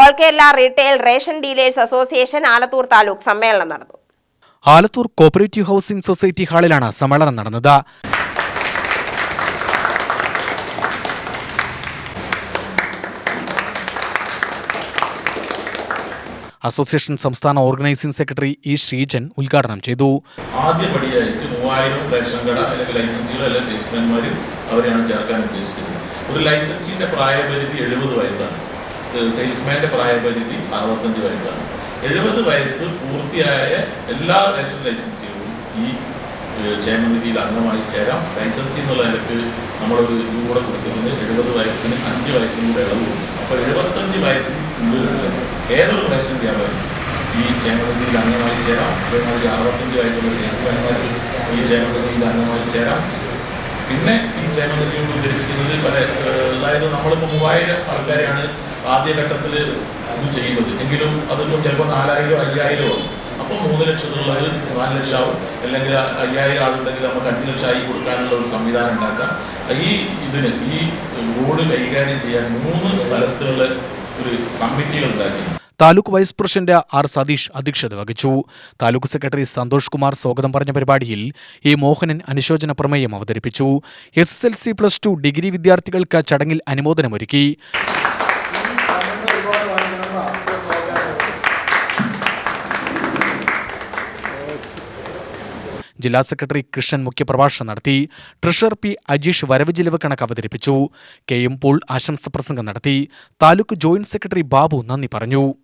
All Kerala retail ration dealers association Alathur taluk സമ്മേളനം നടന്നു. Alathur cooperative housing society ഹാളിലാണ് സമ്മേളനം നടന്നത്. അസോസിയേഷൻ സംസ്ഥാന ഓർഗനൈസിംഗ് സെക്രട്ടറി ഇ ശ്രീജൻ ഉദ്ഘാടനം ചെയ്തു. ആദ്യപടിയായിട്ട് മൂവായിരം റേഷൻ കട അല്ലെങ്കിൽ ലൈസൻസികൾ അല്ലെങ്കിൽ സെയിൽസ്മാൻമാരും അവരെയാണ് ചേർക്കാൻ ഉദ്ദേശിക്കുന്നത് ഒരു ലൈസൻസിന്റെ പ്രായപരിധി എഴുപത് വയസ്സാണ്. ഏഹ് സെയിൽസ്മാന്റെ പ്രായപരിധി അറുപത്തഞ്ച് വയസ്സാണ്. എഴുപത് വയസ്സ് പൂർത്തിയായ എല്ലാ റേഷൻ ലൈസൻസികളും ഈ ക്ഷേമനിധിയിൽ അംഗമായി ചേരാം. ലൈസൻസി എന്നുള്ള നിലയ്ക്ക് നമ്മളൊരു ഇത് കൂടെ കൊടുക്കുന്നത് എഴുപത് വയസ്സിന് അഞ്ച് വയസ്സിന് കൂടെ ഇളവ് കൊടുക്കും അപ്പോൾ എഴുപത്തഞ്ച് വയസ്സിന് ഏതൊരു റേഷൻ വ്യാപാരി ഈ ക്ഷേമനിധിയിൽ അംഗമായി ചേരാം. അതേമാതിരി അറുപത്തഞ്ച് വയസ്സുള്ള സെയിൽസ്മാൻമാർ ഈ ക്ഷേമനിധിയിൽ അംഗമായി ചേരാം. പിന്നെ ഈ ക്ഷേമനിധി കൊണ്ട് ഉദ്ദേശിക്കുന്നത് പല അതായത് നമ്മളിപ്പോൾ മൂവായിരം ആൾക്കാരെയാണ് ആദ്യഘട്ടത്തിൽ ഇത് ചെയ്യുന്നത്. എങ്കിലും അതിപ്പോൾ ചിലപ്പോൾ നാലായിരം അയ്യായിരം ആവും അപ്പോൾ മൂന്ന് ലക്ഷത്തിലുള്ളവർ നാല് ലക്ഷം ആവും അല്ലെങ്കിൽ അയ്യായിരം ആളുണ്ടെങ്കിൽ നമുക്ക് അഞ്ച് ലക്ഷം ആയി കൊടുക്കാനുള്ള ഒരു സംവിധാനം ഉണ്ടാക്കാം. ഈ ഇതിന് ഈ റോഡ് കൈകാര്യം ചെയ്യാൻ മൂന്ന് തലത്തിലുള്ള ഒരു കമ്മിറ്റികൾ ഉണ്ടാക്കി. Taluk vice president R Satheesh അധ്യക്ഷത വഹിച്ചു. താലൂക്ക് സെക്രട്ടറി സന്തോഷ് കുമാർ സ്വാഗതം പറഞ്ഞ പരിപാടിയിൽ എ മോഹനൻ അനുശോചന പ്രമേയം അവതരിപ്പിച്ചു. S S L C plus two degree വിദ്യാർത്ഥികൾക്ക് ചടങ്ങിൽ അനുമോദനമൊരുക്കി. ജില്ലാ സെക്രട്ടറി കൃഷ്ണൻ മുഖ്യപ്രഭാഷണം നടത്തി. ട്രഷറർ പി അജീഷ് വരവ് ചിലവ് കണക്ക് അവതരിപ്പിച്ചു. കെ എം പോൾ ആശംസ പ്രസംഗം നടത്തി. താലൂക്ക് ജോയിന്റ് സെക്രട്ടറി ബാബു നന്ദി പറഞ്ഞു.